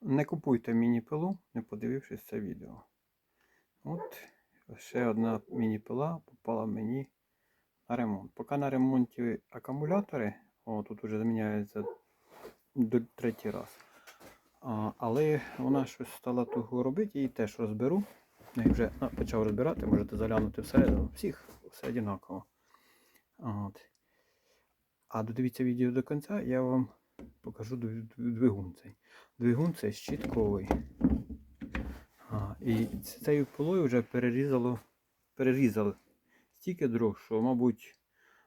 Не купуйте міні-пилу, не подивившись це відео. От ще одна міні-пила попала мені на ремонт. Поки на ремонті акумулятори, о, тут вже заміняється третій раз. А, але вона щось стала туго робити, її теж розберу. Я вже почав розбирати, можете заглянути всередину. Всіх все однаково. От. А додивіться відео до кінця, я вам покажу дв- дв- двигун цей. Двигун цей щітковий. А, і цією пилою вже перерізало, перерізали стільки дров, що, мабуть,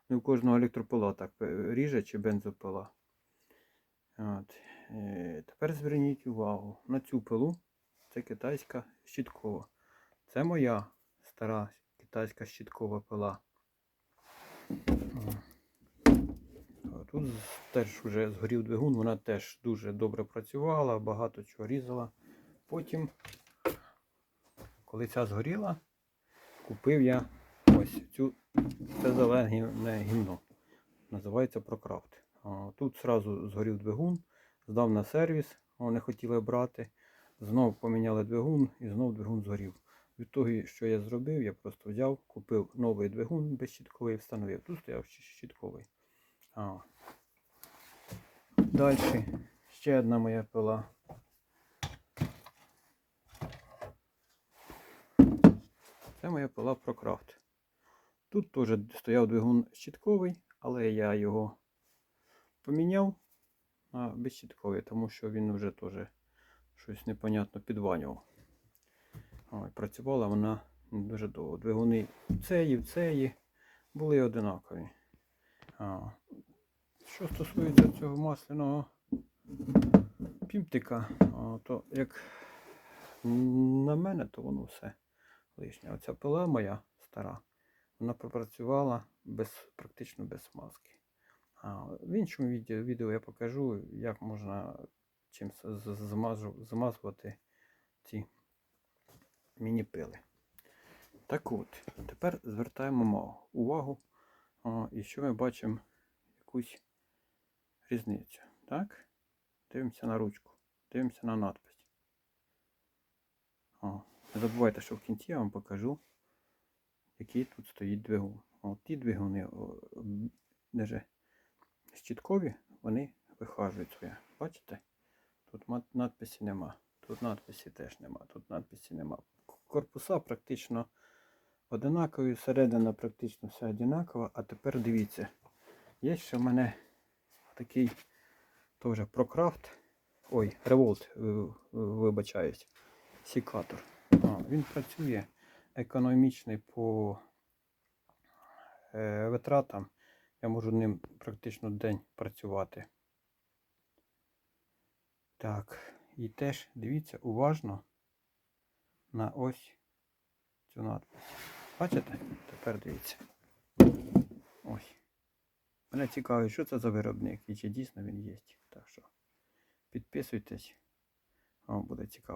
не у кожного електропила так ріже чи бензопила. От. Е, Тепер зверніть увагу на цю пилу. Це китайська щіткова. Це моя стара китайська щіткова пила. Тут теж вже згорів двигун, вона теж дуже добре працювала, багато чого різала. Потім, коли ця згоріла, купив я ось цю це зелене гімно. Називається Прокрафт. Тут зразу згорів двигун, здав на сервіс, вони хотіли брати. Знов поміняли двигун і знов двигун згорів. Від того, що я зробив, я просто взяв, купив новий двигун безщітковий і встановив. Тут стояв щітковий. Далі ще одна моя пила. Це моя пила Прокрафт. Тут теж стояв двигун щітковий, але я його поміняв на безщітковий, тому що він вже теж щось непонятно підванював. Ой, працювала вона дуже довго. Двигуни в цеї, в цеї були одинакові. А. Що стосується цього масляного пімтика, то як на мене, то воно все лишнє. Оця пила моя стара, вона пропрацювала без, практично без смазки. В іншому відео, я покажу, як можна чим змазувати ці міні-пили. Так от, тепер звертаємо увагу, і що ми бачимо якусь різницю. Так? Дивимося на ручку, дивимося на надпись. О, не забувайте, що в кінці я вам покажу, який тут стоїть двигун. О, ті двигуни, даже щіткові, вони вихажують своє. Бачите? Тут надписі нема. Тут надписі теж нема. Тут надписі нема. Корпуса практично одинакові, середина практично вся одинакова. А тепер дивіться. Є ще в мене такий теж прокрафт. Ой, револт, вибачаюсь. Сікатор. А, він працює економічний по е, витратам. Я можу ним практично день працювати. Так, і теж дивіться уважно на ось цю надпись. Бачите? Тепер дивіться. Ось. Мене цікавить, що це за виробник і чи дійсно він є. Так що підписуйтесь. Вам буде цікаво.